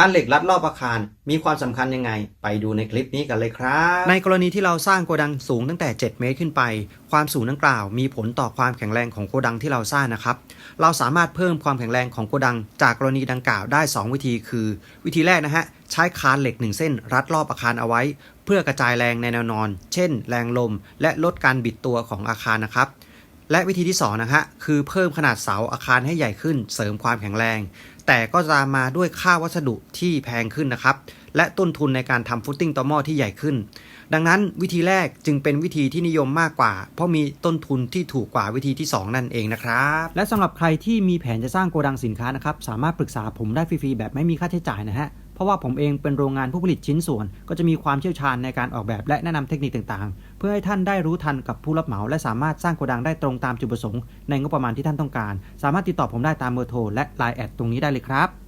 คานเหล็กรัดรอบอาคาร มีความสำคัญยังไง ไปดูในคลิปนี้กันเลยครับ ในกรณีที่เราสร้างโกดังสูงตั้งแต่ 7 เมตรขึ้นไป ความสูงดังกล่าว มีผลต่อความแข็งแรงของโกดังที่เราสร้างนะครับ เราสามารถเพิ่มความแข็งแรงของโกดัง จากกรณีดังกล่าวได้ 2 วิธีคือ วิธีแรกนะฮะใช้คานเหล็ก 1 เส้น รัดรอบอาคารเอาไว้ เพื่อกระจายแรงในแนวนอน เช่น แรงลม และลดการบิดตัวของอาคารนะครับ และวิธีที่2นะฮะคือเพิ่มขนาดเสาอาคารให้ใหญ่ขึ้น เสริมความแข็งแรง แต่ก็จะมาด้วยค่าวัสดุที่แพงขึ้นนะครับ และต้นทุนในการทำฟุตติ้งต่อหม้อที่ใหญ่ขึ้น ดังนั้นวิธีแรกจึงเป็นวิธีที่นิยมมากกว่า เพราะมีต้นทุนที่ถูกกว่าวิธีที่ 2 นั่นเองนะครับ และสำหรับใครที่มีแผนจะสร้างโกดังสินค้านะครับสามารถปรึกษาผมได้ฟรีๆแบบไม่มีค่าใช้จ่ายนะฮะ เพราะว่าผมเองเป็นโรงงานผู้ผลิตชิ้นส่วน ก็จะมีความเชี่ยวชาญในการออกแบบและแนะนำเทคนิคต่างๆ เพื่อให้ท่านได้รู้ทันกับผู้รับเหมา และสามารถสร้างโกดังได้ตรงตามจุดประสงค์ในงบประมาณที่ท่านต้องการ สามารถติดต่อผมได้ตามเบอร์โทรและไลน์แอดตรงนี้ได้เลยครับ